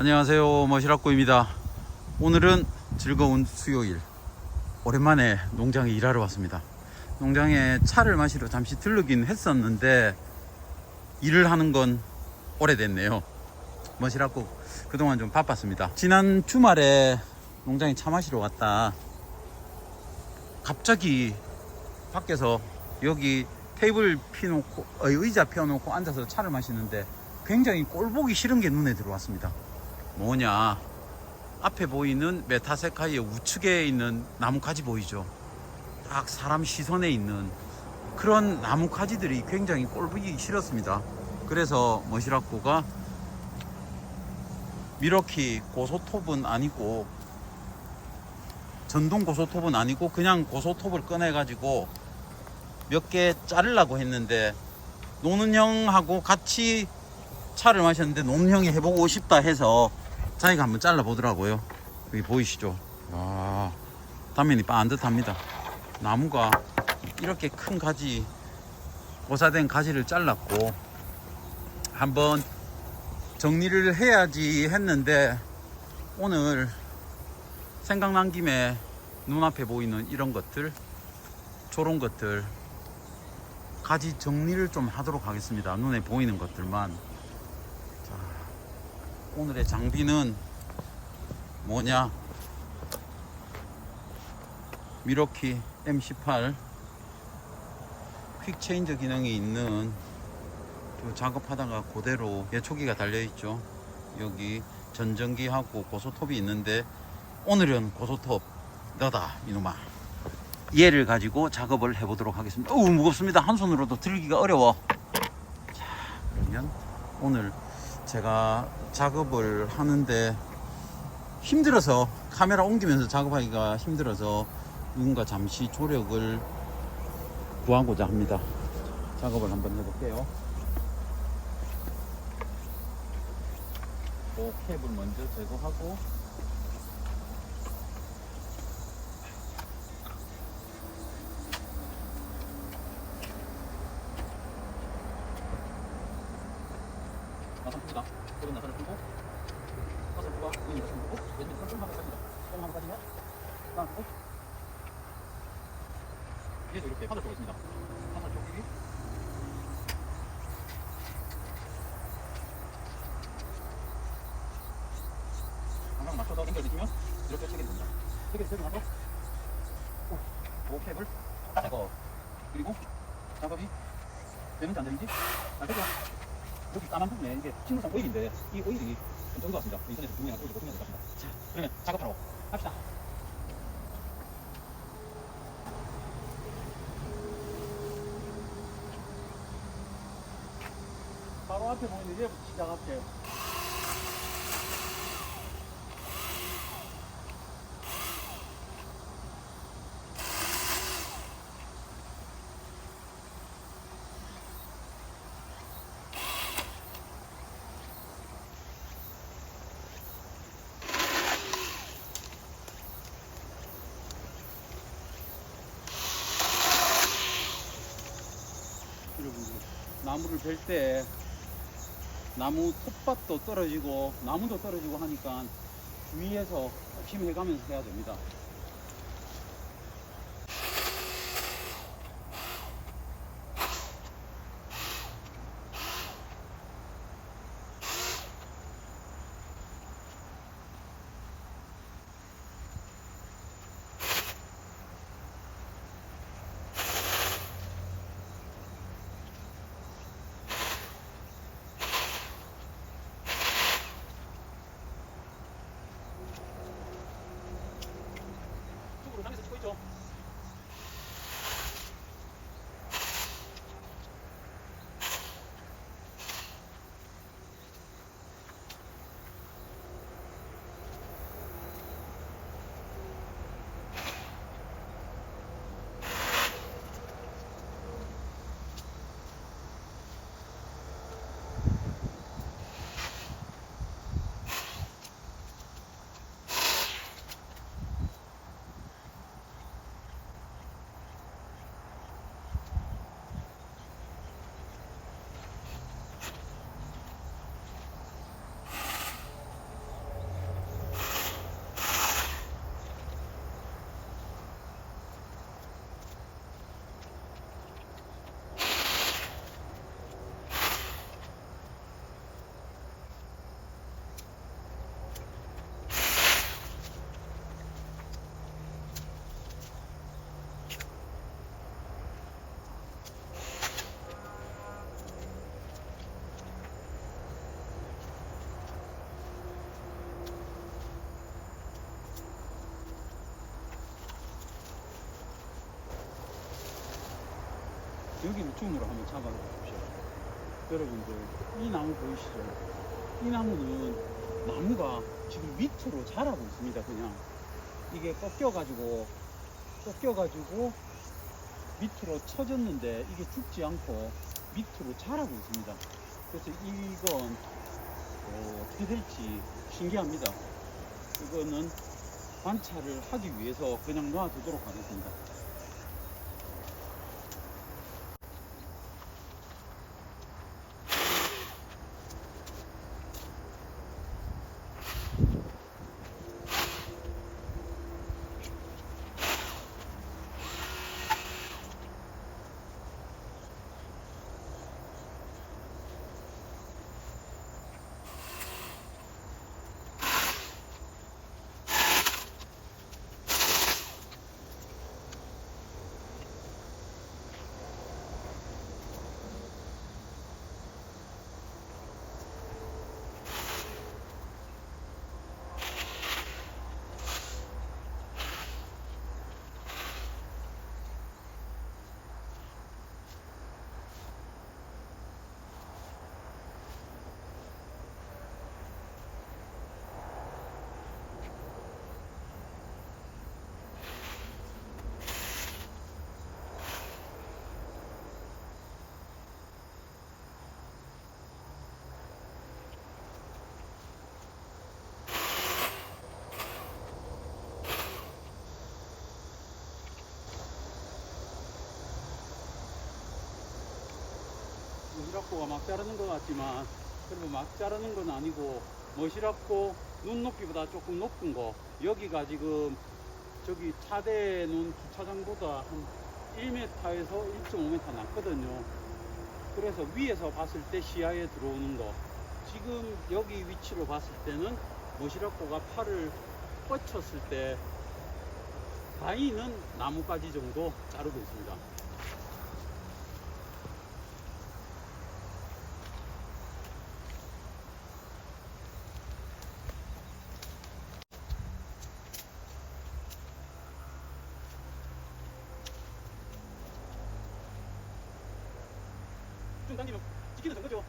안녕하세요. 머시락구입니다. 오늘은 즐거운 수요일. 오랜만에 농장에 일하러 왔습니다. 농장에 차를 마시러 잠시 들르긴 했었는데 일을 하는 건 오래됐네요. 머시락구 그동안 좀 바빴습니다. 지난 주말에 농장에 차 마시러 왔다. 갑자기 밖에서 여기 테이블 피놓고 어, 의자 펴놓고 앉아서 차를 마시는데 굉장히 꼴보기 싫은 게 눈에 들어왔습니다 뭐냐? 앞에 보이는 메타세카이의 우측에 있는 나뭇가지 보이죠? 딱 사람 시선에 있는 그런 나뭇가지들이 굉장히 꼴보기 싫었습니다. 그래서 머시락고가 미러키 고소톱은 아니고 전동 고소톱은 아니고 그냥 고소톱을 꺼내 가지고 몇 개 자르려고 했는데 노는 형하고 같이 차를 마셨는데 노는 형이 해보고 싶다 해서 자기가 한번 잘라 보더라고요. 여기 보이시죠? 와 단면이 반듯합니다. 나무가 이렇게 큰 가지 고사된 가지를 잘랐고 한번 정리를 해야지 했는데 오늘 생각난 김에 눈앞에 보이는 이런 것들 저런 것들 가지 정리를 좀 하도록 하겠습니다. 눈에 보이는 것들만. 자, 오늘의 장비는 뭐냐? 미러키 M18. 퀵 체인저 기능이 있는 저 작업하다가 그대로 예초기가 달려있죠. 여기 전전기하고 고소톱이 있는데 오늘은 고소톱 너다 이놈아. 얘를 가지고 작업을 해보도록 하겠습니다. 어우 무겁습니다. 한 손으로도 들기가 어려워. 자 그러면 오늘 제가 작업을 하는데 힘들어서 카메라 옮기면서 작업하기가 힘들어서 누군가 잠시 조력을 구하고자 합니다. 작업을 한번 해볼게요. 그 캡을 먼저 제거하고 나선 풉니다. 그런 나선을 풀고 사선 풀고 위에 나선 풀고 왼쪽 손좀 한번 빠집니다. 똥 한번 빠지면 땅 풀고 얘도 이렇게 파져 들어 있습니다. 그리고 작업이 되는지 안 되는지 잘 되죠? 여기 까만 부분에 이게 식물성 오일인데 이 오일이 엄청 좋았습니다. 인터넷에 주문이나 오일 보시면 될것 같습니다. 자, 그러면 작업하러 합시다. 바로 앞에 보이는 이제부터 시작할게요. 나무를 벨 때 나무 톱밥도 떨어지고 나무도 떨어지고 하니까 위에서 조심해 가면서 해야 됩니다. 여기를 줌으로 한번 잡아 보십시오. 여러분들 이 나무 보이시죠? 이 나무는 나무가 지금 밑으로 자라고 있습니다. 그냥 이게 꺾여가지고 꺾여가지고 밑으로 쳐졌는데 이게 죽지 않고 밑으로 자라고 있습니다. 그래서 이건 어, 어떻게 될지 신기합니다. 이거는 관찰을 하기 위해서 그냥 놔두도록 하겠습니다. 머시락고가 막 자르는 것 같지만 그리고 막 자르는 건 아니고 머시락고 눈 높이보다 조금 높은 거. 여기가 지금 저기 차대 놓은 주차장보다 한 1m에서 1.5m 낮거든요. 그래서 위에서 봤을 때 시야에 들어오는 거. 지금 여기 위치로 봤을 때는 머시락고가 팔을 뻗쳤을 때 다이는 나뭇가지 정도 자르고 있습니다 당기면 지키는 정도죠.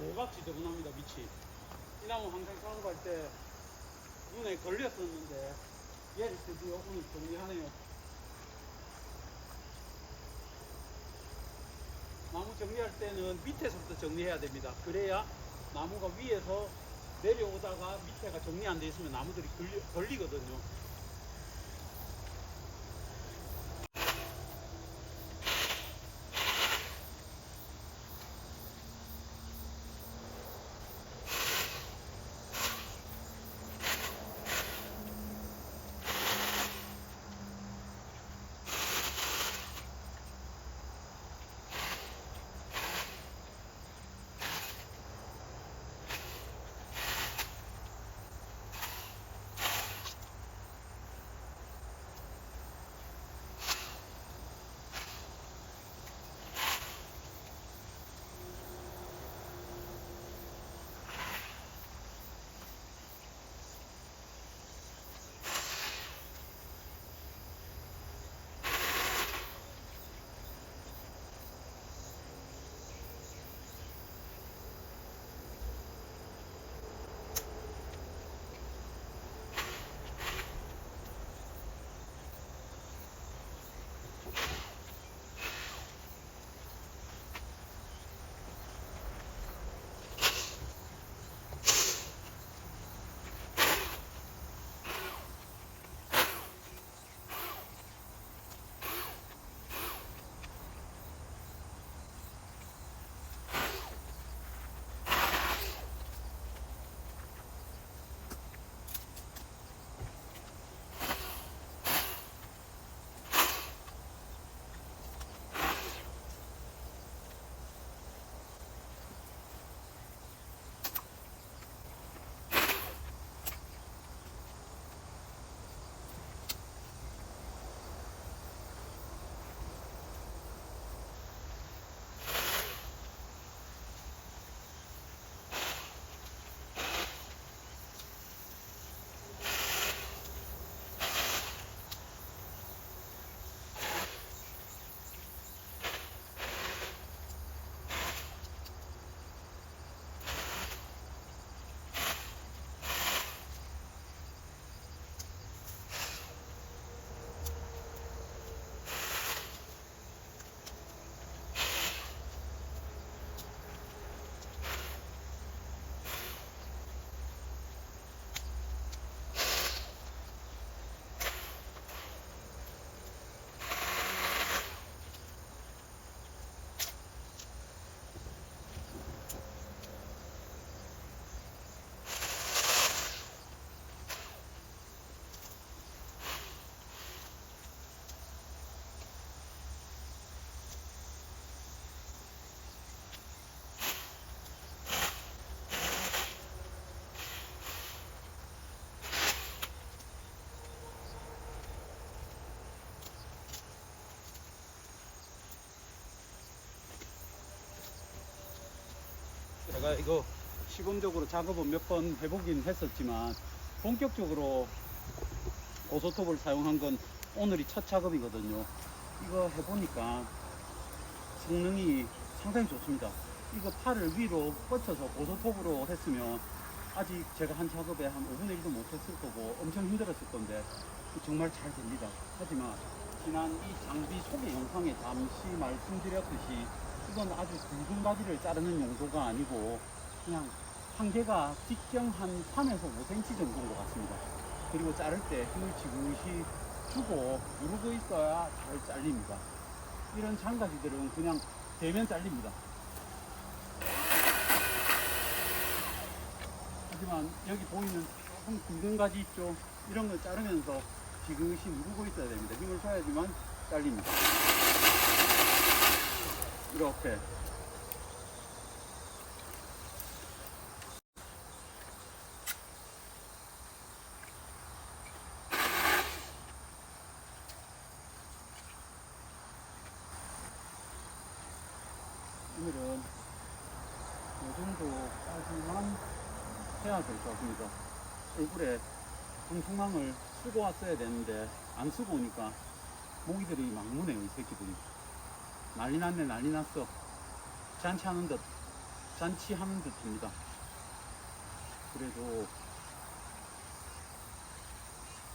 이 도각 지저분합니다 밑이 이 나무 항상 작업할 때 눈에 걸렸었는데 얘를 드디어 오늘 정리하네요. 나무 정리할 때는 밑에서부터 정리해야 됩니다. 그래야 나무가 위에서 내려오다가 밑에가 정리 안 돼 있으면 나무들이 걸리, 걸리거든요 제가 이거 시범적으로 작업은 몇 번 해보긴 했었지만 본격적으로 고소톱을 사용한 건 오늘이 첫 작업이거든요. 이거 해보니까 성능이 상당히 좋습니다. 이거 팔을 위로 뻗쳐서 고소톱으로 했으면 아직 제가 한 작업에 한 5분의 1도 못했을 거고 엄청 힘들었을 건데 정말 잘 됩니다. 하지만 지난 이 장비 소개 영상에 잠시 말씀드렸듯이 이건 아주 굵은 가지를 자르는 용도가 아니고 그냥 한 개가 직경 한 3에서 5cm 정도인 것 같습니다. 그리고 자를 때 힘을 지그시 주고 누르고 있어야 잘 잘립니다. 이런 장가지들은 그냥 대면 잘립니다. 하지만 여기 보이는 조금 굵은 가지 있죠? 이런 걸 자르면서 지그시 누르고 있어야 됩니다. 힘을 줘야지만 잘립니다. 이렇게 오늘은 이 정도까지만 해야 될 것 같습니다. 얼굴에 방충망을 쓰고 왔어야 되는데 안 쓰고 오니까 모기들이 막 무네요 이 새끼들이 난리 났네 난리 났어. 잔치하는 듯 잔치하는 듯합니다. 그래도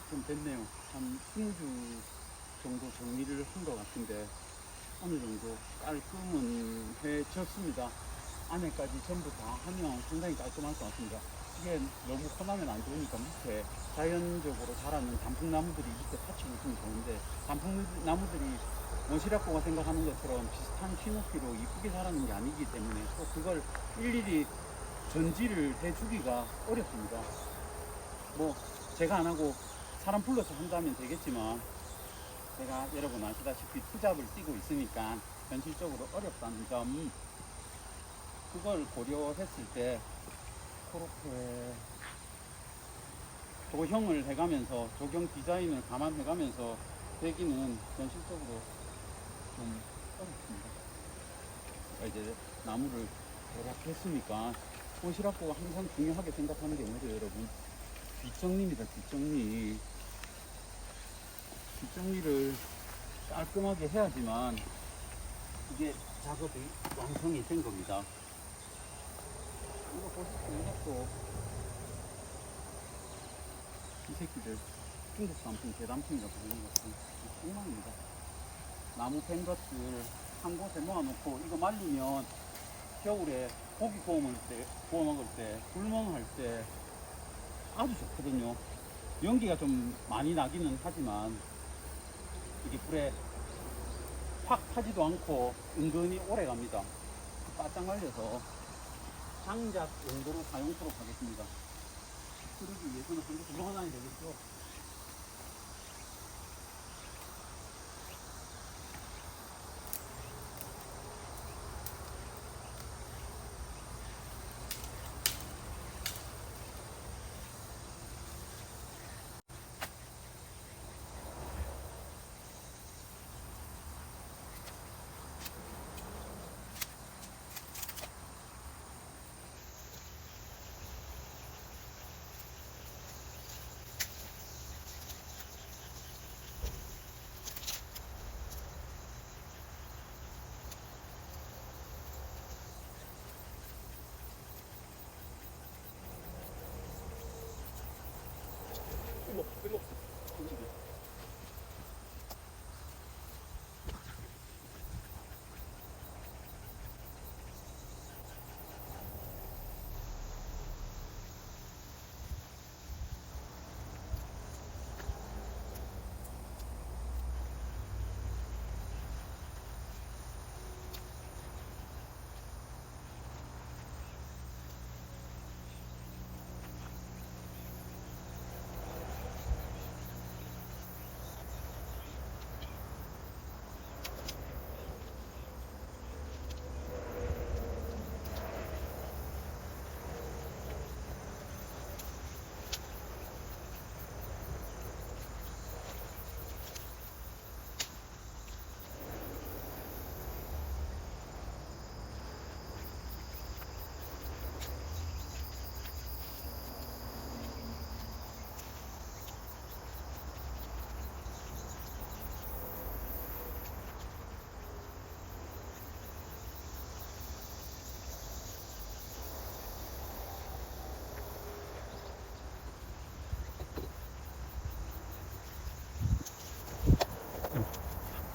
좀 됐네요. 한 20주 정도 정리를 한 것 같은데 어느 정도 깔끔은 해졌습니다. 안에까지 전부 다 하면 상당히 깔끔할 것 같습니다. 이게 너무 커나면 안 좋으니까 밑에 자연적으로 자라는 단풍나무들이 밑에 받치고 있으면 좋은데 단풍나무들이 원시락고가 생각하는 것처럼 비슷한 키높이로 이쁘게 자라는 게 아니기 때문에 또 그걸 일일이 전지를 해주기가 어렵습니다. 뭐 제가 안 하고 사람 불러서 한다면 되겠지만 제가 여러분 아시다시피 투잡을 뛰고 있으니까 현실적으로 어렵다는 점 그걸 고려했을 때 그렇게 조형을 해가면서 조경 디자인을 감안해가면서 되기는 현실적으로 좀 어렵습니다. 제가 이제 나무를 오락했으니까 꽃이라고 항상 중요하게 생각하는 게 뭐죠 여러분? 뒷정리입니다 뒷정리 뒷정리를 깔끔하게 해야지만 이게 작업이 완성이 된 겁니다. 이거 보시죠. 이것도 이 새끼들 중국 단풍, 대단풍이라고 하는 것은 엉망입니다. 나무 팬 것들 한 곳에 모아놓고 이거 말리면 겨울에 고기 구워 먹을 때, 구워 먹을 때, 불멍할 때 아주 좋거든요. 연기가 좀 많이 나기는 하지만 이게 불에 확 타지도 않고 은근히 오래 갑니다. 바짝 말려서 장작 용도로 사용토록 하겠습니다. 그러기 위해서는 한개 들어가놔야 되겠죠. หลบไปหลบ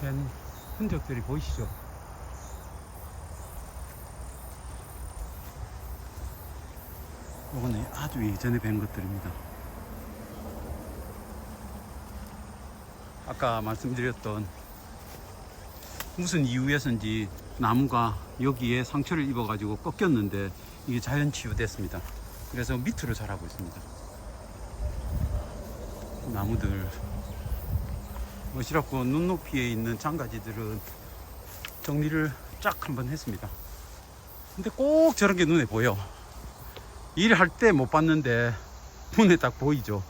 된 흔적들이 보이시죠? 요거는 아주 예전에 뵌 것들입니다. 아까 말씀드렸던 무슨 이유에서인지 나무가 여기에 상처를 입어가지고 꺾였는데 이게 자연 치유됐습니다. 그래서 밑으로 자라고 있습니다. 나무들 멋이랍고 눈높이에 있는 장가지들은 정리를 쫙 한번 했습니다. 근데 꼭 저런 게 눈에 보여. 일할 때 못 봤는데 눈에 딱 보이죠.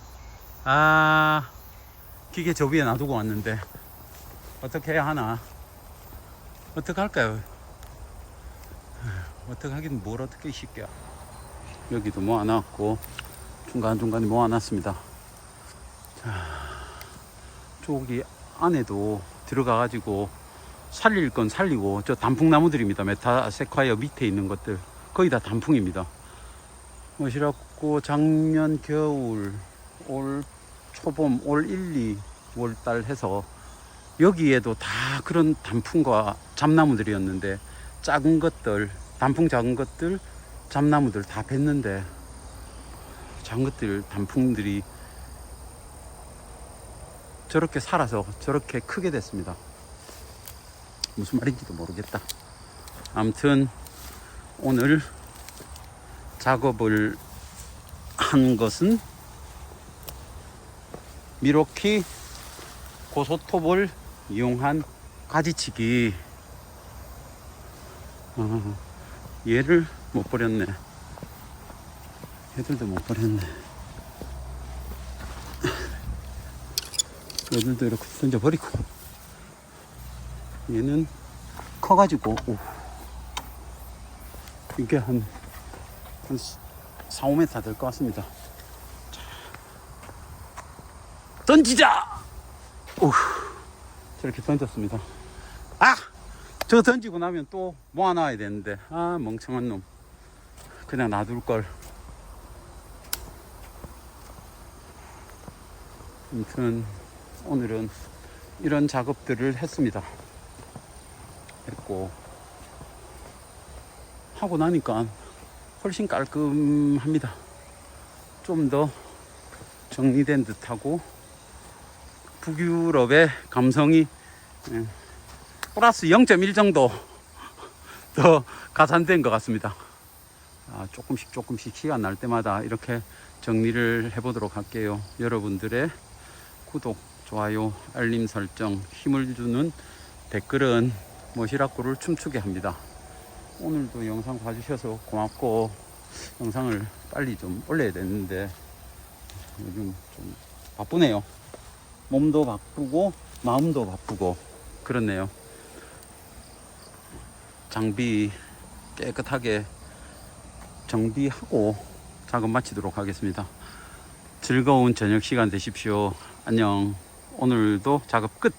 아, 기계 저 위에 놔두고 왔는데 어떻게 해야 하나? 어떻게 할까요? 어떻게 하긴 뭘 어떻게 쉽게 여기도 모아놨고 중간중간에 모아놨습니다. 자, 저기 안에도 들어가가지고 살릴 건 살리고 저 단풍나무들입니다. 메타세콰이어 밑에 있는 것들 거의 다 단풍입니다. 멋이랍고 작년 겨울 올 초봄 올 1, 2월 달 해서 여기에도 다 그런 단풍과 잠나무들이었는데 작은 것들 단풍 작은 것들 잠나무들 다 뵀는데 작은 것들 단풍들이 저렇게 살아서 저렇게 크게 됐습니다. 무슨 말인지도 모르겠다. 아무튼 오늘 작업을 한 것은 미로키 고소톱을 이용한 가지치기 어, 얘를 못 버렸네 얘들도 못 버렸네 얘들도 이렇게 던져버리고. 얘는 커가지고. 오, 이게 한, 한 4, 5m 될 것 같습니다. 자, 던지자! 오, 저렇게 던졌습니다. 아! 저 던지고 나면 또 모아놔야 되는데. 아 멍청한 놈. 그냥 놔둘 걸. 아무튼 오늘은 이런 작업들을 했습니다 했고 하고 나니까 훨씬 깔끔합니다 좀 더 정리된 듯하고 북유럽의 감성이 예, 플러스 0.1 정도 더 가산된 것 같습니다. 아, 조금씩 조금씩 시간 날 때마다 이렇게 정리를 해보도록 할게요. 여러분들의 구독, 좋아요, 알림 설정, 힘을 주는 댓글은 머시락구를 춤추게 합니다. 오늘도 영상 봐주셔서 고맙고 영상을 빨리 좀 올려야 되는데 요즘 좀 바쁘네요. 몸도 바쁘고 마음도 바쁘고 그렇네요. 장비 깨끗하게 정비하고 작업 마치도록 하겠습니다. 즐거운 저녁 시간 되십시오. 안녕. 오늘도 작업 끝.